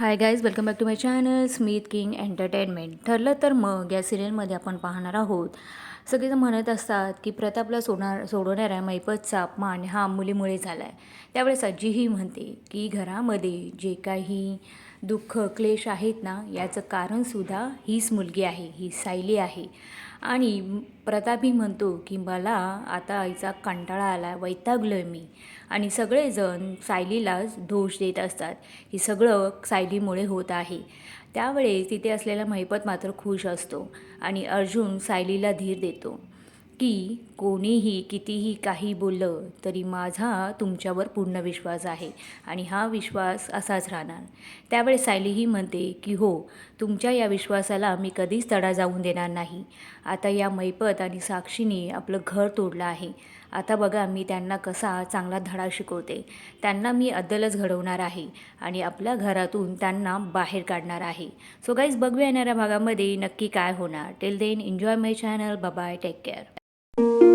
Hi guys welcome back to my channel Smith King entertainment ठरलं तर मग या सिरियलमध्ये आपण पाहणार आहोत. सगळेजण म्हणत असतात की प्रतापला सोडणार सोडवणाऱ्या मैपतचा अपमान हा मुलीमुळे झाला आहे त्यावेळेस आजीही म्हणते की घरामध्ये जे काही दुःख क्लेश आहेत ना याचं कारणसुद्धा हीच मुलगी आहे ही सायली आहे. आणि प्रतापही म्हणतो की मला आता आईचा कंटाळा आला वैतागलो आहे मी. आणि सगळेजण सायलीलाच दोष देत असतात. हे सगळं सायलीमुळे होत आहे. त्यावेळेस तिथे असलेला महिपत मात्र खुश असतो आणि अर्जुन सायलीला धीर देतो. की कोणीही कितीही काही बोललं तरी माझा तुमच्यावर पूर्ण विश्वास आहे आणि हा विश्वास असाच राहणार. त्यावेळेस सायलीही म्हणते की हो तुमच्या या विश्वासाला मी कधीच तडा जाऊन देणार नाही. आता या मैपत आणि साक्षीने आपलं घर तोडलं आहे. आता बघा मी त्यांना कसा चांगला धडा शिकवते. त्यांना मी अद्दलच घडवणार आहे आणि आपल्या घरातून त्यांना बाहेर काढणार आहे. सो गाईज बघूया येणाऱ्या भागामध्ये नक्की काय होणार. Till then enjoy my channel bye take care you.